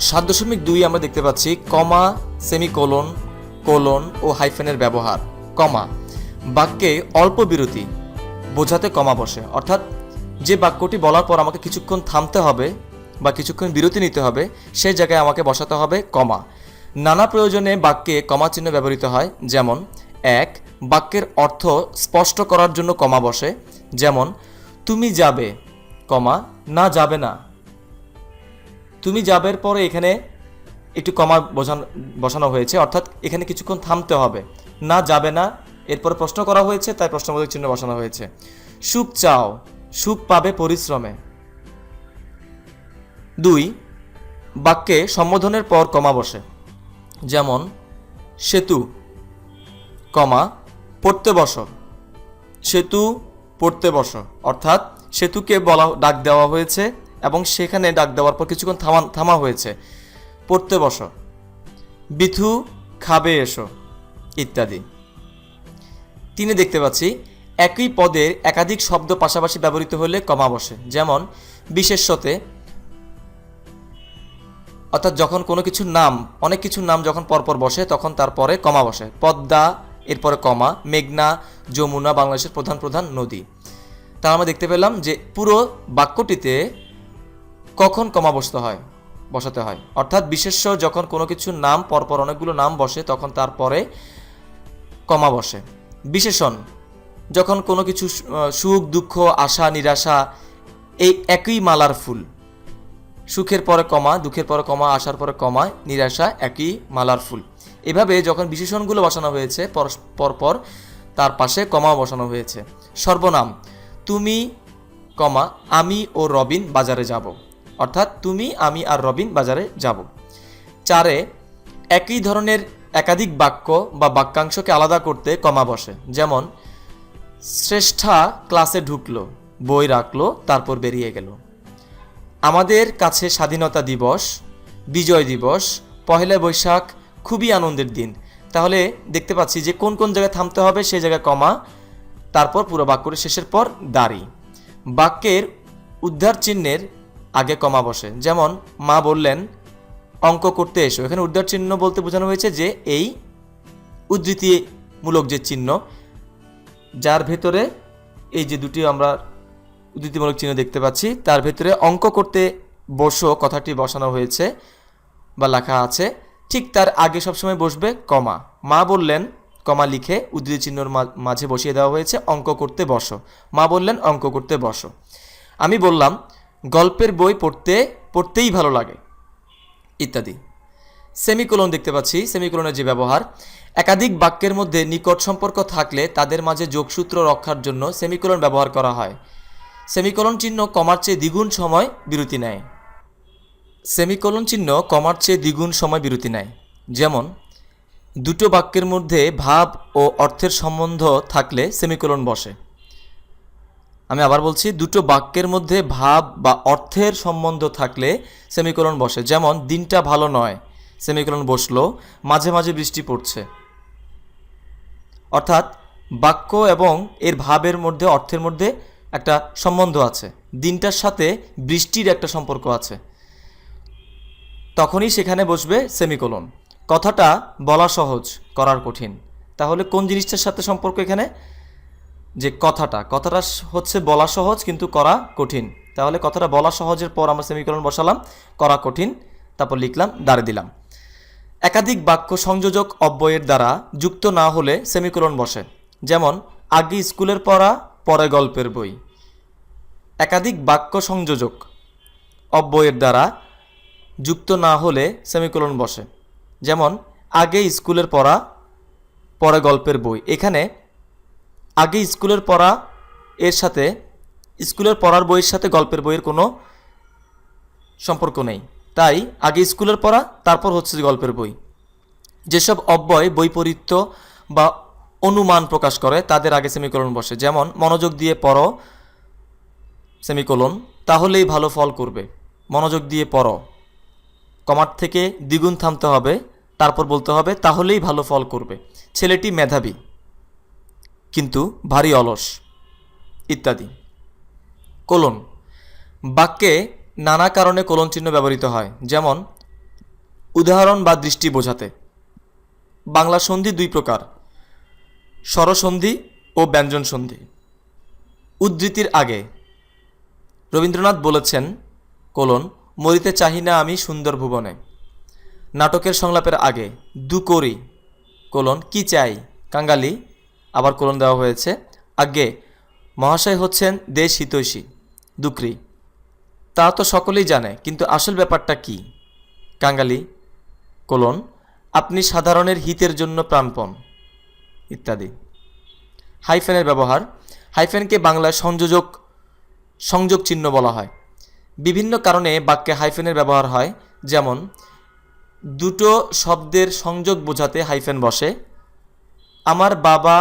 সাত দশমিক দুই আমরা দেখতে পাচ্ছি, কমা, সেমিকোলন, কোলন ও হাইফেনের ব্যবহার। কমা, বাক্যে অল্প বিরতি, বোঝাতে কমা বসে। অর্থাৎ যে বাক্যটি বলার পর আমাকে কিছুক্ষণ থামতে হবে বা কিছুক্ষণ বিরতি নিতে হবে, সেই জায়গায় আমাকে বসাতে হবে কমা। নানা প্রয়োজনে বাক্যে কমা চিহ্ন ব্যবহৃত হয়, যেমন, এক, বাক্যের অর্থ স্পষ্ট করার জন্য কমা বসে, যেমন, তুমি যাবে কমা, না যাবে না তুমি যাবের পরে এখানে একটু কমা বোঝানো, বসানো হয়েছে, অর্থাৎ এখানে কিছুক্ষণ থামতে হবে। না যাবে না, এরপর প্রশ্ন করা হয়েছে, তাই প্রশ্নবোধক চিহ্ন বসানো হয়েছে। সুখ চাও, সুখ পাবে পরিশ্রমে। দুই, বাক্যে সম্বোধনের পর কমা বসে। যেমন, সেতু, কমা, পড়তে বসো। সেতু, পড়তে বসো। অর্থাৎ সেতুকে বলা, ডাক দেওয়া হয়েছে। এবং সেখানে ডাক দেওয়ার পর কিছুক্ষণ থামা থামা হয়েছে। পড়তে বসো। বিথু, খাবে এসো, ইত্যাদি। তিনি দেখতে পাচ্ছি, একই পদের একাধিক শব্দ পাশাপাশি ব্যবহৃত হলে কমা বসে। যেমন, বিশেষ্যতে, অর্থাৎ যখন কোনো কিছুর নাম, অনেক কিছুর নাম যখন পরপর বসে, তখন তারপরে কমা বসে। পদ্মা, এরপরে কমা। মেঘনা, যমুনা, বাংলাদেশের প্রধান প্রধান নদী। তা আমরা দেখতে পেলাম যে পুরো বাক্যটিতে কখন কমা বসতে হয়? বসাতে হয়। অর্থাৎ বিশেষ্য যখন কোনো কিছুর নাম, পরপর অনেকগুলো নাম বসে, তখন তারপরে কমা বসে। বিশেষণ, যখন কোনো কিছু সুখ, দুঃখ, আশা, নিরাশা, এই একই মালার ফুল। সুখের পরে কমা, দুঃখের পরে কমা আসার পরে কমা, নিরাশা একই মালার ফুল। এভাবে যখন বিশেষণগুলো বসানো হয়েছে পরপর তার পাশে কমা বসানো হয়েছে। সর্বনাম, তুমি কমা, আমি ও রবিন বাজারে যাব। অর্থাৎ তুমি, আমি আর রবিন বাজারে যাব। চারে একই ধরনের একাধিক বাক্য বা বাক্যাংশকে আলাদা করতে কমা বসে। যেমন, শ্রেষ্ঠা ক্লাসে ঢুকলো, বই রাখল, তারপর বেরিয়ে গেল। আমাদের কাছে স্বাধীনতা দিবস, বিজয় দিবস, পহেলা বৈশাখ খুবই আনন্দের দিন। তাহলে দেখতে পাচ্ছি যে কোন কোন জায়গায় থামতে হবে সেই জায়গায় কমা, তারপর পুরো বাক্যটি শেষের পর দাঁড়ি। বাক্যের উদ্ধার চিহ্নের আগে কমা বসে। যেমন মা বললেন, অঙ্ক করতে এসো। এখানে উদ্ধার চিহ্ন বলতে বোঝানো হয়েছে যে এই উদ্ধৃতিমূলক যে চিহ্ন, যার ভেতরে এই যে দুটি আমরা উদ্ধৃতিমূলক চিহ্ন দেখতে পাচ্ছি, তার ভেতরে অঙ্ক করতে বসো কথাটি বসানো হয়েছে বা লেখা আছে। ঠিক তার আগে সবসময় বসবে কমা। মা বললেন, কমা লিখে উদ্ধৃতি চিহ্নর মাঝে বসিয়ে দেওয়া হয়েছে, অঙ্ক করতে বসো। মা বললেন, অঙ্ক করতে বসো। আমি বললাম গল্পের বই পড়তে, পড়তেই ভালো লাগে, ইত্যাদি। সেমিকোলন দেখতে পাচ্ছি। সেমিকোলনের যে ব্যবহার, একাধিক বাক্যের মধ্যে নিকট সম্পর্ক থাকলে তাদের মাঝে যোগসূত্র রক্ষার জন্য সেমিকোলন ব্যবহার করা হয়। সেমিকোলন চিহ্ন কমার চেয়ে দ্বিগুণ সময় বিরতি নেয়। সেমিকোলন চিহ্ন কমার চেয়ে দ্বিগুণ সময় বিরতি নেয়। যেমন, দুটো বাক্যের মধ্যে ভাব ও অর্থের সম্বন্ধ থাকলে সেমিকোলন বসে। আমি আবার বলছি, দুটো বাক্যের মধ্যে ভাব বা অর্থের সম্বন্ধ থাকলে সেমিকোলন বসে। যেমন, দিনটা ভালো নয়, সেমিকোলন বসল, মাঝে মাঝে বৃষ্টি পড়ছে। অর্থাৎ, বাক্য এবং এর ভাবের মধ্যে, অর্থের মধ্যে একটা সম্বন্ধ আছে। দিনটার সাথে বৃষ্টির একটা সম্পর্ক আছে। তখনই সেখানে বসবে সেমিকোলন। কথাটা বলা সহজ, করার কঠিন। তাহলে কোন জিনিসটার সাথে সম্পর্ক এখানে? যে কথাটা কথাটা হচ্ছে বলা সহজ কিন্তু করা কঠিন। তাহলে কথাটা বলা সহজের পর আমরা সেমিকোলন বসালাম, করা কঠিন, তারপর লিখলাম দাঁড়ে দিলাম। একাধিক বাক্য সংযোজক অব্যয়ের দ্বারা যুক্ত না হলে সেমিকোলন বসে। যেমন, আগে স্কুলের পড়া, পরে গল্পের বই। একাধিক বাক্য সংযোজক অব্যয়ের দ্বারা যুক্ত না হলে সেমিকোলন বসে। যেমন, আগে স্কুলের পড়া, পরে গল্পের বই। এখানে আগে স্কুলের পড়া এর সাথে, স্কুলের পড়ার বইয়ের সাথে গল্পের বইয়ের কোনো সম্পর্ক নেই। তাই আগে স্কুলের পড়া, তারপর হচ্ছে গল্পের বই। যেসব অব্যয় বৈপরীত্য বা অনুমান প্রকাশ করে, তাদের আগে সেমিকোলন বসে। যেমন, মনোযোগ দিয়ে পড়ো সেমিকোলন, তাহলেই ভালো ফল করবে। মনোযোগ দিয়ে পড়ো। কমার থেকে দ্বিগুণ থামতে হবে, তারপর বলতে হবে, তাহলেই ভালো ফল করবে। ছেলেটি মেধাবী। কিন্তু ভারী অলস, ইত্যাদি। কোলন। বাক্যে নানা কারণে কোলন চিহ্ন ব্যবহৃত হয়, যেমন, উদাহরণ বা দৃষ্টি বোঝাতে। বাংলা সন্ধি দুই প্রকার, স্বরসন্ধি ও ব্যঞ্জন সন্ধি। উদ্ধৃতির আগে, রবীন্দ্রনাথ বলেছেন, কোলন, মরিতে চাহি না আমি সুন্দর ভুবনে। নাটকের সংলাপের আগে, দু করি, কোলন, কি চাই, কাঙ্গালি আবার কোলন দেওয়া হয়েছে। আগে মহাশয় হচ্ছেন দেশ হিতৈষী দুকরি। তা তো সকলেই জানে, কিন্তু আসল ব্যাপারটা কি? কাঙ্গালি, কোলন, আপনি সাধারণের হিতের জন্য প্রাণপণ, ইত্যাদি। হাইফেনের ব্যবহার, হাইফেনকে বাংলায় সংযোজক, সংযোগ চিহ্ন বলা হয়। বিভিন্ন কারণে বাক্যে হাইফেনের ব্যবহার হয়, যেমন, দুটো শব্দের সংযোগ বোঝাতে হাইফেন বসে, আমার বাবা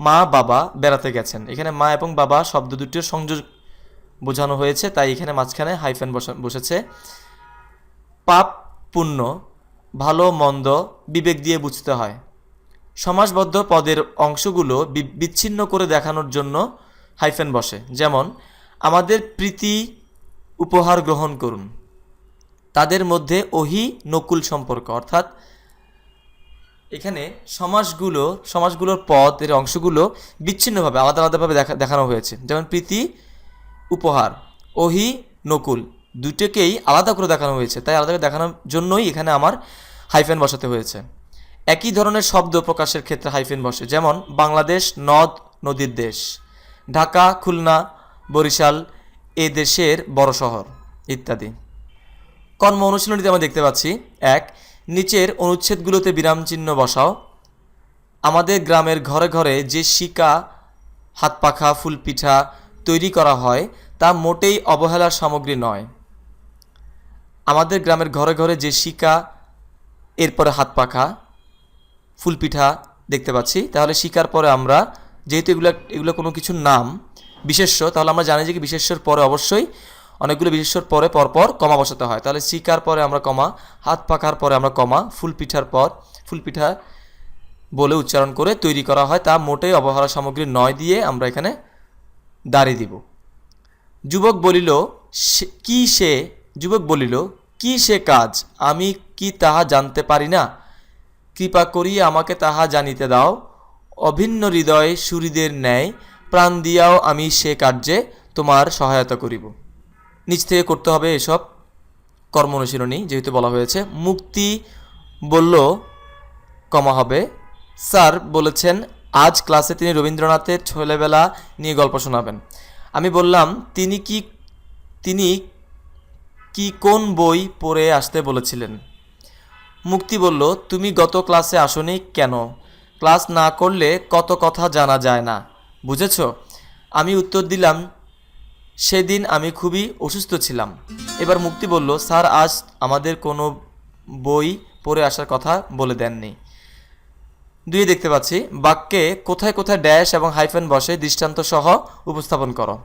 মা, বাবা বেড়াতে গেছেন। এখানে মা এবং বাবা শব্দ দুটির সংযোগ বোঝানো হয়েছে, তাই এখানে মাঝখানে হাইফেন বসেছে। পাপ, পুণ্য, ভালো, মন্দ বিবেক দিয়ে বুঝতে হয়। সমাসবদ্ধ পদের অংশগুলো বিচ্ছিন্ন করে দেখানোর জন্য হাইফেন বসে। যেমন, আমাদের প্রীতি উপহার গ্রহণ করুন। তাদের মধ্যে ওহি, নকুল সম্পর্ক। অর্থাৎ এখানে সমাসগুলো, সমাসগুলোর পদ এর অংশগুলো বিচ্ছিন্নভাবে, আলাদা আলাদাভাবে দেখা দেখানো হয়েছে। যেমন প্রীতি, উপহার, ওহি, নকুল। দুটোকেই আলাদা করে দেখানো হয়েছে। তাই আলাদা করে দেখানোর জন্যই এখানে আমার হাইফেন বসাতে হয়েছে। একই ধরনের শব্দ প্রকাশের ক্ষেত্রে হাইফেন বসে। যেমন, বাংলাদেশ নদ, নদীর দেশ। ঢাকা, খুলনা, বরিশাল, এ দেশের বড় শহর, ইত্যাদি। কর্ম অনুশীলনীতে আমরা দেখতে পাচ্ছি, এক নিচের অনুচ্ছেদগুলোতে বিরাম চিহ্ন বসাও। আমাদের গ্রামের ঘরে ঘরে যে শিকা হাত পাখা ফুল পিঠা তৈরি করা হয়, তা মোটেই অবহেলার সামগ্রী নয়। আমাদের গ্রামের ঘরে ঘরে যে শিকা, এরপরে হাত পাখা ফুল পিঠা দেখতে পাচ্ছি। তাহলে শিকার পরে আমরা, যেহেতু এগুলো এগুলো কোনো কিছুর নাম বিশেষ্য, তাহলে আমরা জানি যে কি বিশেষ্যর পরে অবশ্যই অনেকগুলো বিশেষ্যর পরে পরপর কমা বসাতে হয়। তাহলে শিকার পরে আমরা কমা, হাত পাখার পরে আমরা কমা, ফুল পিঠার পর, ফুল পিঠা বলে উচ্চারণ করে তৈরি করা হয়। তা মোটেই অবহেলা সামগ্রী নয় দিয়ে আমরা এখানে দাঁড়িয়ে দিব। যুবক বলিল, "সে- কি সে যুবক বলিল, কি সে কাজ? আমি কি তাহা জানতে পারি না? কৃপা করিয়া আমাকে তাহা জানিতে দাও। অভিন্ন হৃদয় সুরীদের ন্যায় প্রাণ দিয়াও আমি সে কার্যে তোমার সহায়তা করিব। নিজ থেকে করতে হবে এসব কর্ম অনুশীলনী, যেহেতু বলা হয়েছে। মুক্তি বলল, কমা হবে। স্যার বলেছেন, আজ ক্লাসে তিনি রবীন্দ্রনাথের ছেলেবেলা নিয়ে গল্প শোনাবেন। আমি বললাম, তিনি কি তিনি কি কোন বই পড়ে আসতে বলেছিলেন? মুক্তি বলল, তুমি গত ক্লাসে আসনি কেন? ক্লাস না করলে কত কথা জানা যায় না। বুঝেছ? আমি উত্তর দিলাম সেদিন আমি খুবই অসুস্থ ছিলাম। এবার মুক্তি বলল, স্যার, আজ আমাদের কোনো বই পড়ে আসার কথা বলে দেননি। দুই দেখতে পাচ্ছি, বাক্যে কোথায় কোথায় ড্যাশ এবং হাইফেন বসে দৃষ্টান্ত সহ উপস্থাপন করো।